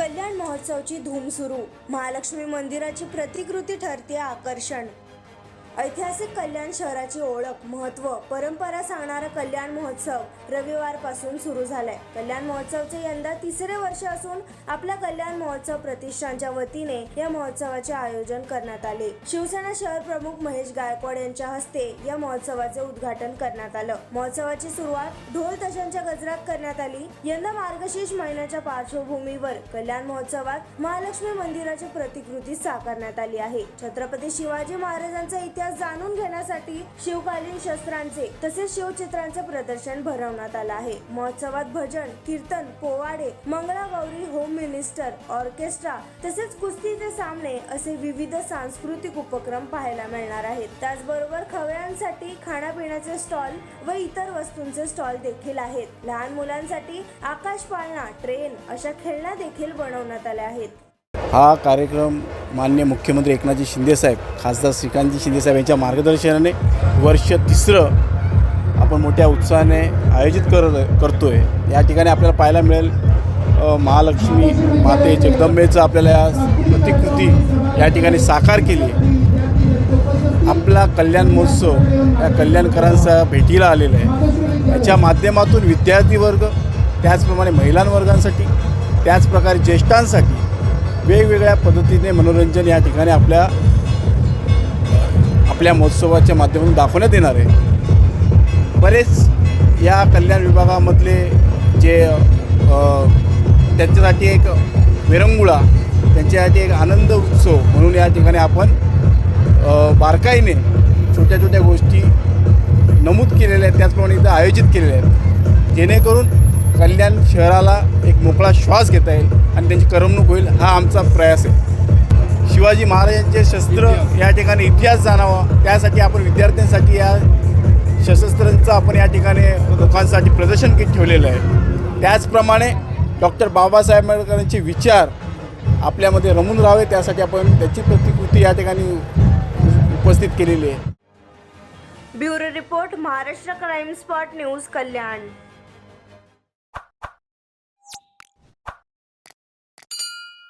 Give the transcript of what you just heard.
कल्याण महोत्सवची धूम सुरू. महालक्ष्मी मंदिराची प्रतिकृती ठरते आकर्षण. ऐतिहासिक कल्याण शहराची ओळख महत्त्व परंपरा सांगणारा कल्याण महोत्सव रविवारपासून सुरू झालाय. कल्याण महोत्सवचे यंदा तिसरे वर्ष असून आपल्या कल्याण महोत्सव प्रतिष्ठानच्या वतीने या महोत्सवाचे आयोजन करण्यात आले. शिवसेना शहर प्रमुख महेश गायकवाड यांच्या हस्ते या महोत्सवाचे उद्घाटन करण्यात आलं. महोत्सवाची सुरुवात ढोल तशांच्या गजरात करण्यात आली. यंदा मार्गशीर्ष महिन्याच्या पार्श्वभूमीवर कल्याण महोत्सवात महालक्ष्मी मंदिराची प्रतिकृती साकारण्यात आली आहे. छत्रपती शिवाजी महाराजांचा इतिहास जाणून घेण्यासाठी शिवकालीन शस्त्रांचे तसेच शिवचित्रांचे प्रदर्शन भरवण्यात आलं आहे. महोत्सवात भजन कीर्तन पोवाडे मंगळागौरी होम मिनिस्टर ऑर्केस्ट्रा तसेच कुस्तीचे सामने असे विविध सांस्कृतिक उपक्रम पाहायला मिळणार आहेत. त्याचबरोबर खवळ्यांसाठी खाण्यापिण्याचे स्टॉल व इतर वस्तूंचे स्टॉल देखील आहेत. लहान मुलांसाठी आकाश पाळणा ट्रेन अशा खेळण्या देखील बनवण्यात आल्या आहेत. हा कार्यक्रम मान्य मुख्यमंत्री एकनाथजी शिंदेसाहेब खासदार श्रीकांतजी शिंदेसाहेब यांच्या मार्गदर्शनाने वर्ष तिसरं आपण मोठ्या उत्साहाने आयोजित कर करतो आहे या ठिकाणी आपल्याला पाहायला मिळेल महालक्ष्मी माते जगदंबेचं आपल्याला या प्रतिकृती या ठिकाणी साकार केली आहे. आपला कल्याण महोत्सव या कल्याणकरांचा भेटीला आलेला आहे. याच्या माध्यमातून विद्यार्थी वर्ग त्याचप्रमाणे महिलांवर्गांसाठी त्याचप्रकारे ज्येष्ठांसाठी वेगवेगळ्या पद्धतीने मनोरंजन या ठिकाणी आपल्या आपल्या महोत्सवाच्या माध्यमातून दाखवण्यात येणार आहे. बरेच या कल्याण विभागामधले जे त्यांच्यासाठी एक विरंगुळा त्यांच्यासाठी एक आनंद उत्सव म्हणून या ठिकाणी आपण बारकाईने छोट्या छोट्या गोष्टी नमूद केलेल्या आहेत. त्याचप्रमाणे इथं आयोजित केलेल्या आहेत. जेणेकरून कल्याण शहराला एक मोकळा श्वास घेता येईल आणि त्यांची करमणूक होईल हा आमचा प्रयास आहे. शिवाजी महाराजांचे शस्त्र या ठिकाणी इतिहास जाणावा त्यासाठी आपण विद्यार्थ्यांसाठी या सशस्त्रांचं आपण या ठिकाणी लोकांसाठी प्रदर्शन ठेवलेलं आहे. त्याचप्रमाणे डॉक्टर बाबासाहेब आंबेडकरांचे विचार आपल्यामध्ये रमून राहावे त्यासाठी आपण त्याची प्रतिकृती या ठिकाणी उपस्थित केलेली आहे. Bureau report Maharashtra crime spot news Kalyan.